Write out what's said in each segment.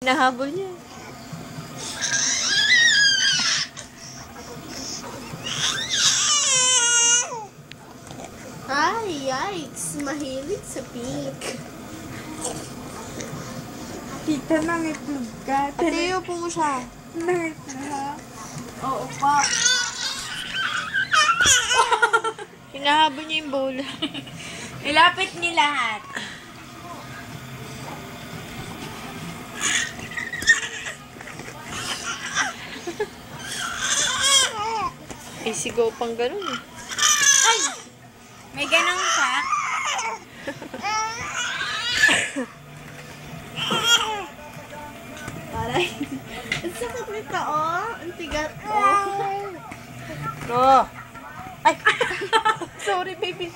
Nahabol niya. Ay, yikes. Mahilig sa pink. Tita, nangitlog ka. Ate, upo mo siya. Nangitlog. Oo pa. Hinahabol niya yung bola. Ilapit niyo lahat. Eh, sigaw pang ganun. Ay! May ganun ka? Aray. Ang sakit nito, oh. Ang tigat, oh. Oh. Ay! Sorry, baby.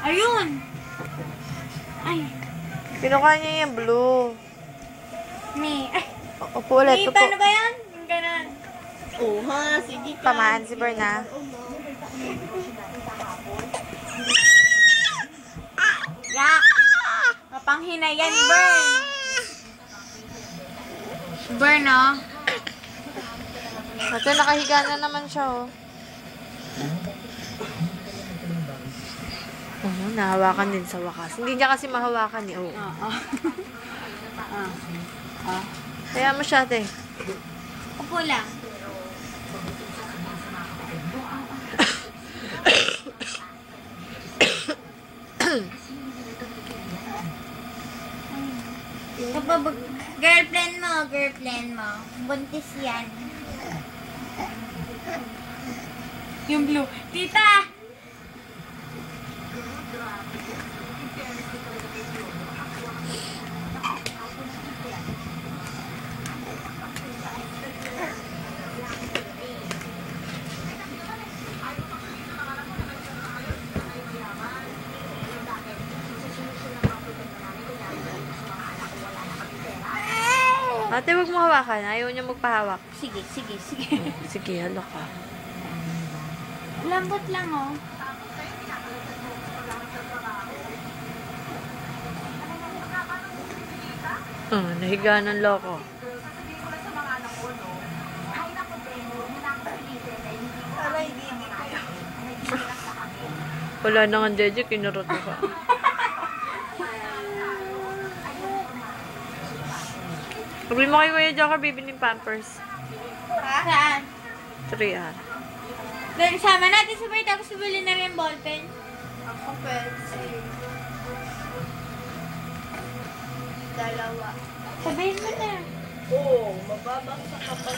Ayun! Ay, Kinukuha niya yung blue. me. Ay, O- Upo ulit. me, Upo. paano ba yan? Ganun. Oh, ha. Sige ka. Tamaan si Berna. Yak! Mapanghina yan, burn! Burn, oh. Ate, nakahiga na naman siya, oh. Oo, nahawakan din sa wakas. Hindi niya kasi mahawakan, eh. Oo. Ah. Kaya mo siya, ate. Upo lang. Kapag girlfriend mo, girlfriend mo, buntis yan. Yung blue. Tita! Ate, wag mo hawakan. Ayaw niya magpahawak. Sige, sige, sige. Sige, hala ka. Lambot lang, oh. Oh, nahiga ng loko. Wala na nga, Jeje. Kinurot mo Sabi mo kay Kuya Joker, bibili ng Pampers. Saan? 3 ah. Then, sama natin si Boy, tapos bili na rin yung ballpen. Ako pwede. Dalawa. Sabihin mo na. Oo, oh, mababang sa kapal.